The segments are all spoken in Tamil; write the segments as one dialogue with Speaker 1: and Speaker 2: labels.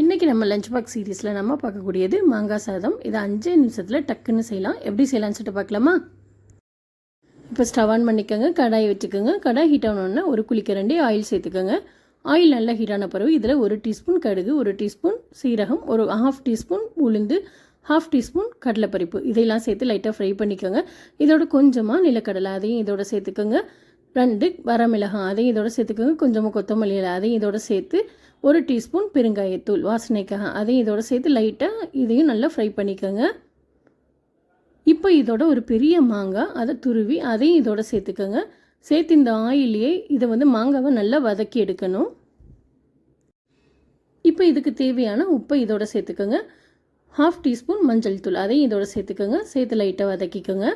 Speaker 1: இன்றைக்கி நம்ம லஞ்ச் பாக்ஸ் சீரீஸில் நம்ம பார்க்கக்கூடியது மாங்காய் சாதம். இதை அஞ்சே நிமிஷத்தில் டக்குன்னு செய்யலாம். எப்படி செய்யலாம்னு சொல்லிட்டு பார்க்கலாமா? இப்போ ஸ்டவ் ஆன் பண்ணிக்கோங்க. கடாய் வச்சுக்கோங்க. கடாய் ஹீட் ஆனோடனே ஒரு குளிக்கரண்டி ஆயில் சேர்த்துக்கோங்க. ஆயில் நல்லா ஹீட் ஆன பிறகு இதில் ஒரு டீஸ்பூன் கடுகு ஒரு டீஸ்பூன் சீரகம் ஒரு ஹாஃப் டீஸ்பூன் உளுந்து ஹாஃப் டீஸ்பூன் கடலைப்பருப்பு. இதையெல்லாம் சேர்த்து லைட்டாக ஃப்ரை பண்ணிக்கோங்க. இதோட கொஞ்சமாக நிலக்கடலை அதையும் இதோட சேர்த்துக்கோங்க. ரெண்டு வரமிளகாய் அதையும் இதோட சேர்த்துக்கோங்க. கொஞ்சமாக கொத்தமல்லி அதையும் இதோட சேர்த்து ஒரு டீஸ்பூன் பெருங்காயத்தூள் வாசனைக்காக அதையும் இதோட சேர்த்து லைட்டாக இதையும் நல்லா ஃப்ரை பண்ணிக்கோங்க. இப்போ இதோட ஒரு பெரிய மாங்காய் அதை துருவி அதையும் இதோட சேர்த்துக்கோங்க. சேர்த்து இந்த ஆயிலையே இதை வந்து மாங்காவை நல்லா வதக்கி எடுக்கணும். இப்போ இதுக்கு தேவையான உப்பை இதோட சேர்த்துக்கோங்க. ஹாஃப் டீஸ்பூன் மஞ்சள் தூள் அதையும் இதோட சேர்த்துக்கோங்க. சேர்த்து லைட்டாக வதக்கிக்கோங்க.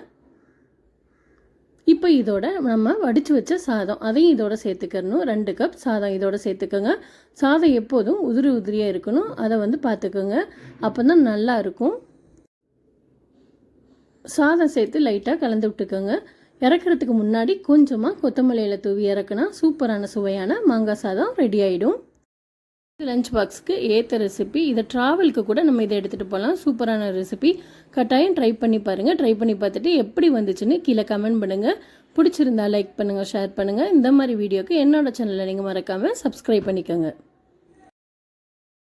Speaker 1: இப்போ இதோட நம்ம வடித்து வச்ச சாதம் அதையும் இதோட சேர்த்துக்கணும். ரெண்டு கப் சாதம் இதோட சேர்த்துக்கோங்க. சாதம் எப்போதும் உதிரி உதிரியாக இருக்கணும். அதை வந்து பார்த்துக்கோங்க அப்போ தான் நல்லா இருக்கும். சாதம் சேர்த்து லைட்டாக கலந்து விட்டுக்கோங்க. இறக்குறதுக்கு முன்னாடி கொஞ்சமாக கொத்தமல்லியில் தூவி இறக்குனா சூப்பரான சுவையான மாங்காய் சாதம் ரெடி ஆகிடும் லஞ்ச் பாக்ஸ்க்கு ஏற்ற ரெசிபி இதை ட்ராவலுக்கு கூட நம்ம இதை எடுத்துகிட்டு போகலாம் சூப்பரான ரெசிபி கட்டாயம் ட்ரை பண்ணி பாருங்கள் ட்ரை பண்ணி பார்த்துட்டு எப்படி வந்துச்சுன்னு கீழே கமெண்ட் பண்ணுங்கள் பிடிச்சிருந்தா லைக் பண்ணுங்கள் ஷேர் பண்ணுங்கள் இந்த மாதிரி வீடியோக்கு என்னோட சேனலை நீங்கள் மறக்காமல் சப்ஸ்கிரைப் பண்ணிக்கோங்க.